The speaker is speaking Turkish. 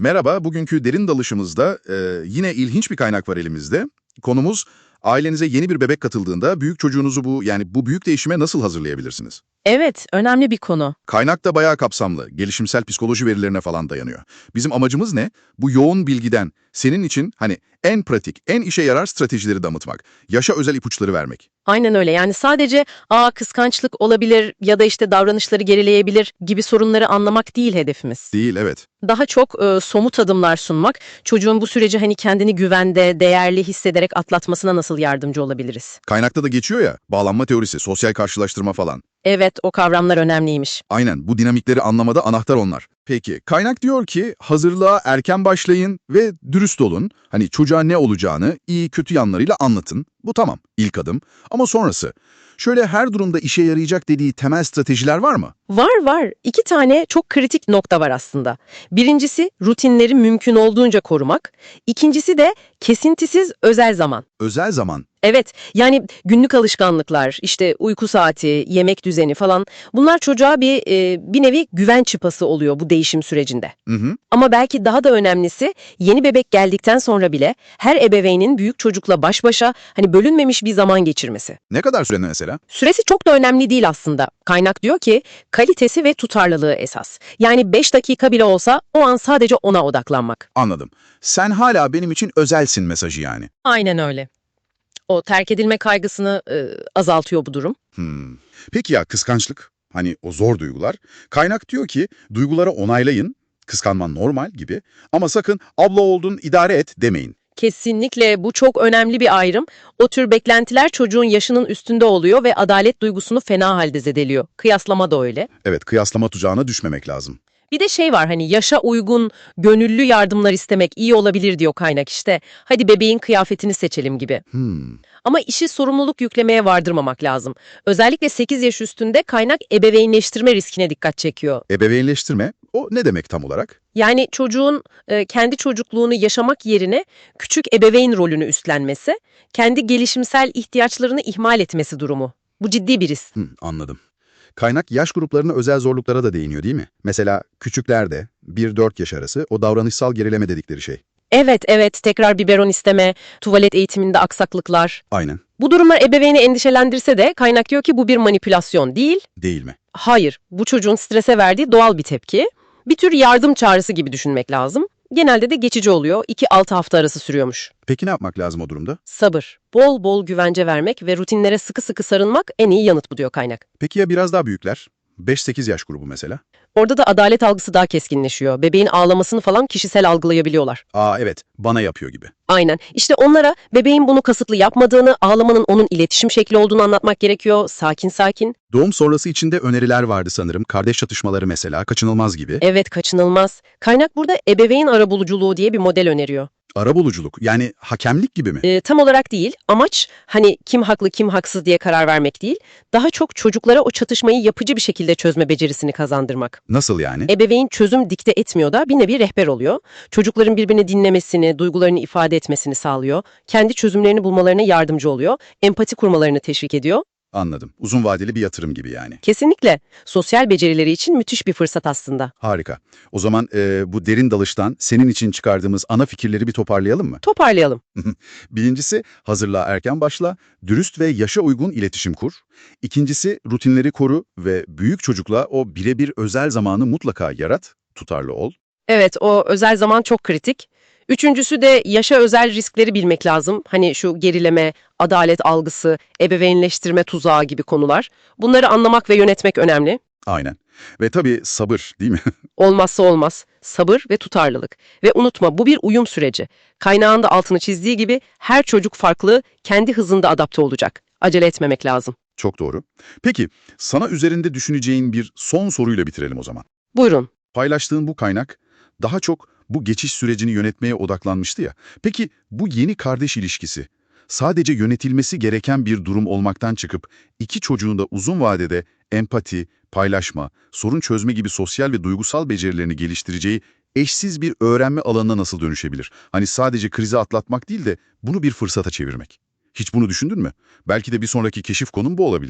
Merhaba, bugünkü derin dalışımızda e, yine ilginç bir kaynak var elimizde. Konumuz ailenize yeni bir bebek katıldığında büyük çocuğunuzu bu yani bu büyük değişime nasıl hazırlayabilirsiniz? Evet, önemli bir konu. Kaynak da bayağı kapsamlı, gelişimsel psikoloji verilerine falan dayanıyor. Bizim amacımız ne? Bu yoğun bilgiden senin için hani en pratik, en işe yarar stratejileri damıtmak, yaşa özel ipuçları vermek. Aynen öyle. Yani sadece aa kıskançlık olabilir ya da işte davranışları gerileyebilir gibi sorunları anlamak değil hedefimiz. Değil, evet. Daha çok e, somut adımlar sunmak, çocuğun bu süreci hani kendini güvende, değerli hissederek atlatmasına nasıl yardımcı olabiliriz? Kaynakta da geçiyor ya, bağlanma teorisi, sosyal karşılaştırma falan. Evet, o kavramlar önemliymiş. Aynen, bu dinamikleri anlamada anahtar onlar. Peki, kaynak diyor ki hazırlığa erken başlayın ve dürüst olun. Hani çocuğa ne olacağını iyi kötü yanlarıyla anlatın. Bu tamam, ilk adım. Ama sonrası, şöyle her durumda işe yarayacak dediği temel stratejiler var mı? Var var. İki tane çok kritik nokta var aslında. Birincisi rutinleri mümkün olduğunca korumak. İkincisi de kesintisiz özel zaman. Özel zaman. Evet, yani günlük alışkanlıklar, işte uyku saati, yemek düzeni falan bunlar çocuğa bir e, bir nevi güven çıpası oluyor bu değişim sürecinde. Hı hı. Ama belki daha da önemlisi yeni bebek geldikten sonra bile her ebeveynin büyük çocukla baş başa hani bölünmemiş bir zaman geçirmesi. Ne kadar süre mesela? Süresi çok da önemli değil aslında. Kaynak diyor ki kalitesi ve tutarlılığı esas. Yani 5 dakika bile olsa o an sadece ona odaklanmak. Anladım. Sen hala benim için özelsin mesajı yani. Aynen öyle. O terk edilme kaygısını e, azaltıyor bu durum. Hmm. Peki ya kıskançlık? Hani o zor duygular. Kaynak diyor ki duyguları onaylayın, kıskanman normal gibi ama sakın abla oldun idare et demeyin. Kesinlikle bu çok önemli bir ayrım. O tür beklentiler çocuğun yaşının üstünde oluyor ve adalet duygusunu fena halde zedeliyor. Kıyaslama da öyle. Evet kıyaslama tuzağına düşmemek lazım. Bir de şey var hani yaşa uygun, gönüllü yardımlar istemek iyi olabilir diyor kaynak işte. Hadi bebeğin kıyafetini seçelim gibi. Hmm. Ama işi sorumluluk yüklemeye vardırmamak lazım. Özellikle 8 yaş üstünde kaynak ebeveynleştirme riskine dikkat çekiyor. Ebeveynleştirme o ne demek tam olarak? Yani çocuğun e, kendi çocukluğunu yaşamak yerine küçük ebeveyn rolünü üstlenmesi, kendi gelişimsel ihtiyaçlarını ihmal etmesi durumu. Bu ciddi bir risk. Hmm, anladım. Kaynak yaş gruplarına özel zorluklara da değiniyor değil mi? Mesela küçüklerde 1-4 yaş arası o davranışsal gerileme dedikleri şey. Evet, evet, tekrar biberon isteme, tuvalet eğitiminde aksaklıklar. Aynen. Bu durumlar ebeveyni endişelendirse de kaynak diyor ki bu bir manipülasyon değil. Değil mi? Hayır, bu çocuğun strese verdiği doğal bir tepki. Bir tür yardım çağrısı gibi düşünmek lazım. Genelde de geçici oluyor. 2-6 hafta arası sürüyormuş. Peki ne yapmak lazım o durumda? Sabır, bol bol güvence vermek ve rutinlere sıkı sıkı sarılmak en iyi yanıt bu diyor kaynak. Peki ya biraz daha büyükler? 5-8 yaş grubu mesela. Orada da adalet algısı daha keskinleşiyor. Bebeğin ağlamasını falan kişisel algılayabiliyorlar. Aa evet, bana yapıyor gibi. Aynen. İşte onlara bebeğin bunu kasıtlı yapmadığını, ağlamanın onun iletişim şekli olduğunu anlatmak gerekiyor. Sakin sakin. Doğum sonrası içinde öneriler vardı sanırım. Kardeş çatışmaları mesela, kaçınılmaz gibi. Evet kaçınılmaz. Kaynak burada ebeveyn arabuluculuğu diye bir model öneriyor. Arabuluculuk, yani hakemlik gibi mi? Ee, tam olarak değil. Amaç hani kim haklı kim haksız diye karar vermek değil. Daha çok çocuklara o çatışmayı yapıcı bir şekilde çözme becerisini kazandırmak. Nasıl yani? Ebeveyn çözüm dikte etmiyor da bir nevi rehber oluyor. Çocukların birbirini dinlemesini, duygularını ifade etmesini sağlıyor. Kendi çözümlerini bulmalarına yardımcı oluyor. Empati kurmalarını teşvik ediyor. Anladım. Uzun vadeli bir yatırım gibi yani. Kesinlikle. Sosyal becerileri için müthiş bir fırsat aslında. Harika. O zaman e, bu derin dalıştan senin için çıkardığımız ana fikirleri bir toparlayalım mı? Toparlayalım. Birincisi, hazırlığa erken başla, dürüst ve yaşa uygun iletişim kur. İkincisi, rutinleri koru ve büyük çocukla o birebir özel zamanı mutlaka yarat, tutarlı ol. Evet, o özel zaman çok kritik. Üçüncüsü de yaşa özel riskleri bilmek lazım. Hani şu gerileme, adalet algısı, ebeveynleştirme tuzağı gibi konular. Bunları anlamak ve yönetmek önemli. Aynen. Ve tabii sabır değil mi? Olmazsa olmaz. Sabır ve tutarlılık. Ve unutma bu bir uyum süreci. Kaynağında altını çizdiği gibi her çocuk farklı, kendi hızında adapte olacak. Acele etmemek lazım. Çok doğru. Peki, sana üzerinde düşüneceğin bir son soruyla bitirelim o zaman. Buyurun. Paylaştığın bu kaynak daha çok bu geçiş sürecini yönetmeye odaklanmıştı ya. Peki bu yeni kardeş ilişkisi sadece yönetilmesi gereken bir durum olmaktan çıkıp iki çocuğun da uzun vadede empati, paylaşma, sorun çözme gibi sosyal ve duygusal becerilerini geliştireceği eşsiz bir öğrenme alanına nasıl dönüşebilir? Hani sadece krizi atlatmak değil de bunu bir fırsata çevirmek. Hiç bunu düşündün mü? Belki de bir sonraki keşif konum bu olabilir.